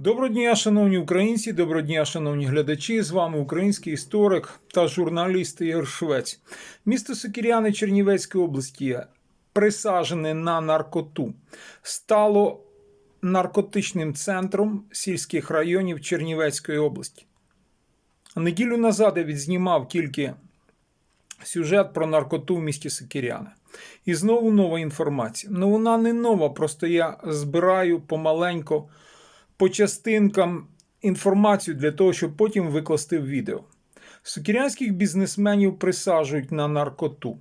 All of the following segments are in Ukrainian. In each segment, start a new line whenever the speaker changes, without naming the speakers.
Доброго дня, шановні українці, доброго дня, шановні глядачі. З вами український історик та журналіст Ігор Швець. Місто Сокіряни Чернівецької області, присаджене на наркоту, стало наркотичним центром сільських районів Чернівецької області. Неділю назад я відзнімав тільки сюжет про наркоту в місті Сокіряни. І знову нова інформація. Ну вона не нова, просто я збираю помаленько по частинкам інформацію для того, щоб потім викласти в відео. Сукірянських бізнесменів присаджують на наркоту.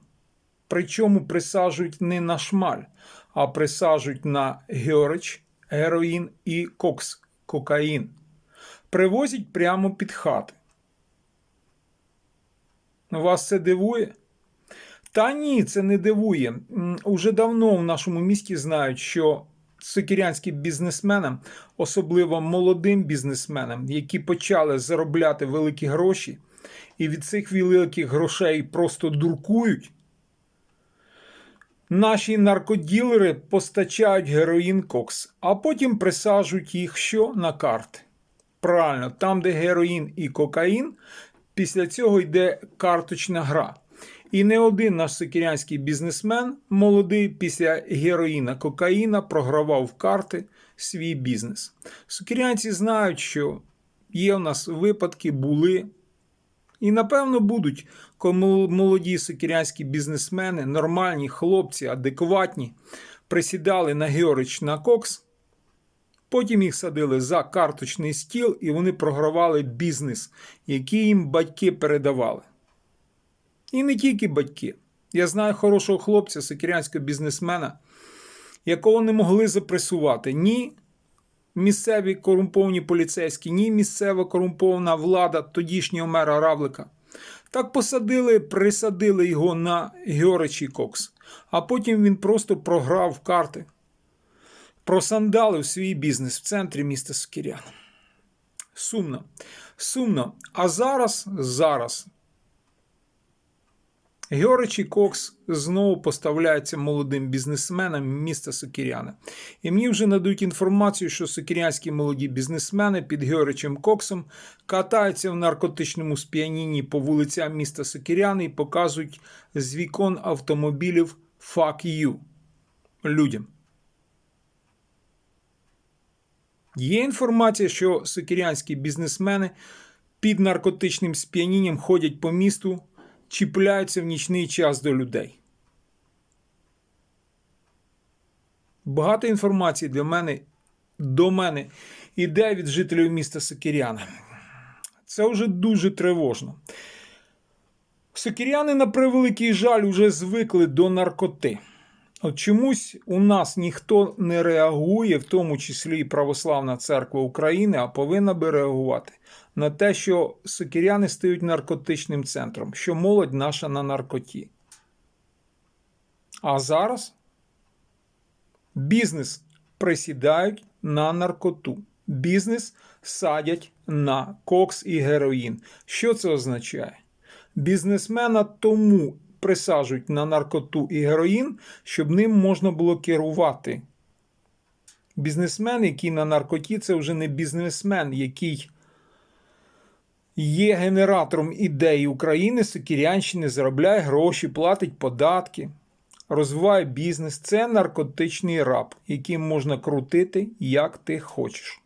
Причому присаджують не на шмаль, а присаджують на георич, героїн і кокс, кокаїн. Привозять прямо під хати. Вас це дивує? Та ні, це не дивує. Уже давно в нашому місті знають, що сокірянським бізнесменам, особливо молодим бізнесменам, які почали заробляти великі гроші, і від цих великих грошей просто дуркують. Наші наркоділери постачають героїн кокс, а потім присаджують їх що на карти. Правильно, там, де героїн і кокаїн, після цього йде карточна гра. І не один наш сокірянський бізнесмен молодий після героїна кокаїна програвав в карти свій бізнес. Сокірянці знають, що є у нас випадки, були. І напевно будуть, коли молоді сокірянські бізнесмени, нормальні хлопці, адекватні, присідали на Георич на Кокс, потім їх садили за карточний стіл, і вони програвали бізнес, який їм батьки передавали. І не тільки батьки. Я знаю хорошого хлопця, сокірянського бізнесмена, якого не могли запресувати ні місцеві корумповані поліцейські, ні місцева корумпована влада тодішнього мера Равлика. Так посадили, присадили його на Георичий Кокс, а потім він просто програв карти, просандалив свій бізнес в центрі міста Сокірян. Сумно. Сумно. А зараз, зараз Георич і Кокс знову поставляються молодим бізнесменам міста Сокіряни. І мені вже надають інформацію, що сокірянські молоді бізнесмени під Георичем Коксом катаються в наркотичному сп'янінні по вулицям міста Сокіряни і показують з вікон автомобілів «Fuck you» людям. Є інформація, що сокірянські бізнесмени під наркотичним сп'янінням ходять по місту чіпляються в нічний час до людей. Багато інформації для мене, до мене іде від жителів міста Сокиряна. Це вже дуже тривожно. Сокиряни, на превеликий жаль, вже звикли до наркоти. От чомусь у нас ніхто не реагує, в тому числі і Православна Церква України, а повинна би реагувати на те, що сокіряни стають наркотичним центром, що молодь наша на наркоті. А зараз бізнес присідають на наркоту. Бізнес садять на кокс і героїн. Що це означає? Бізнесмена тому присаджують на наркоту і героїн, щоб ним можна було керувати. Бізнесмен, який на наркоті, це вже не бізнесмен, який є генератором ідеї України, Сокірянщини, заробляє гроші, платить податки, розвиває бізнес. Це наркотичний раб, яким можна крутити, як ти хочеш.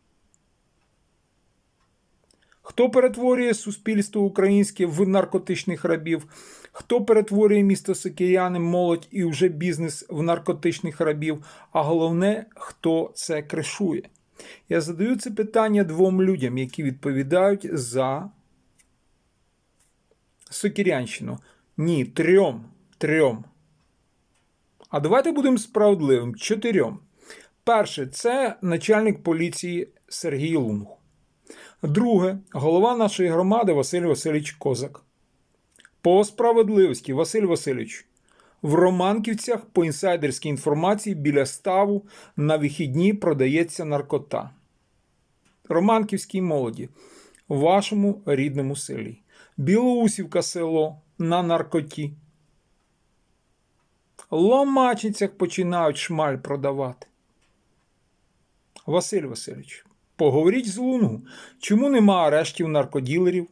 Хто перетворює суспільство українське в наркотичних рабів? Хто перетворює місто Сокіряни, молодь і вже бізнес в наркотичних рабів? А головне, хто це кришує? Я задаю це питання двом людям, які відповідають за Сокірянщину. Ні, трьом. Трьом. А давайте будемо справедливим. Чотирьом. Перше, це начальник поліції Сергій Лунг. Друге, голова нашої громади Василь Васильович Козак. По справедливості, Василь Васильович, в Романківцях по інсайдерській інформації біля ставу на вихідні продається наркота. Романківській молоді у вашому рідному селі. Білоусівка село на наркоті. Ломачницях починають шмаль продавати. Василь Васильович, Поговоріть з Лунгу. Чому нема арештів наркоділерів?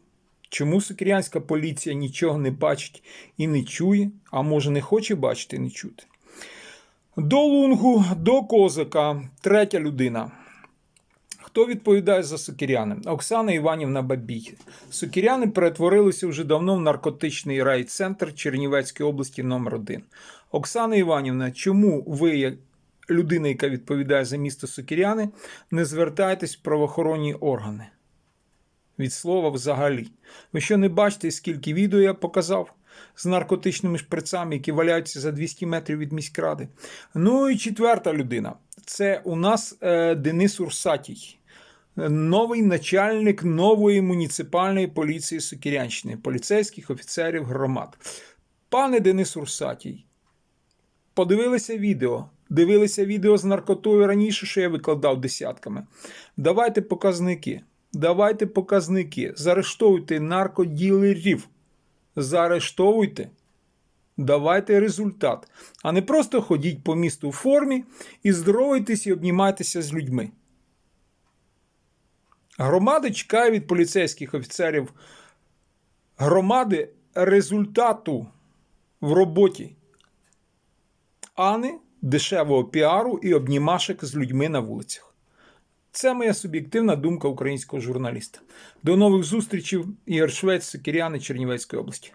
Чому сокирянська поліція нічого не бачить і не чує, а може не хоче бачити і не чути? До Лунгу, до Козака, третя людина. Хто відповідає за сокиряни? Оксана Іванівна Бабій. Сокиряни перетворилися вже давно в наркотичний райцентр Чернівецької області номер 1 Оксана Іванівна, чому ви, як людина, яка відповідає за місто Сокиряни, не звертаєтесь в правоохоронні органи? Від слова взагалі. Ви що не бачите, скільки відео я показав з наркотичними шприцами, які валяються за 200 метрів від міськради? Ну і четверта людина. Це у нас е, Денис Урсатій, новий начальник нової муніципальної поліції Сокирянщини, поліцейських офіцерів громад. Пане Денис Урсатій, подивилися відео. Дивилися відео з наркотою раніше, що я викладав десятками. Давайте показники. Давайте показники. Заарештовуйте наркоділерів. Заарештовуйте. Давайте результат. А не просто ходіть по місту в формі і здоровайтесь і обнімайтеся з людьми. Громада чекає від поліцейських офіцерів громади результату в роботі, а не дешевого піару і обнімашек з людьми на вулицях. Це моя суб'єктивна думка українського журналіста. До нових зустрічей. Ігор Швець, Сокиряни, Чернівецької області.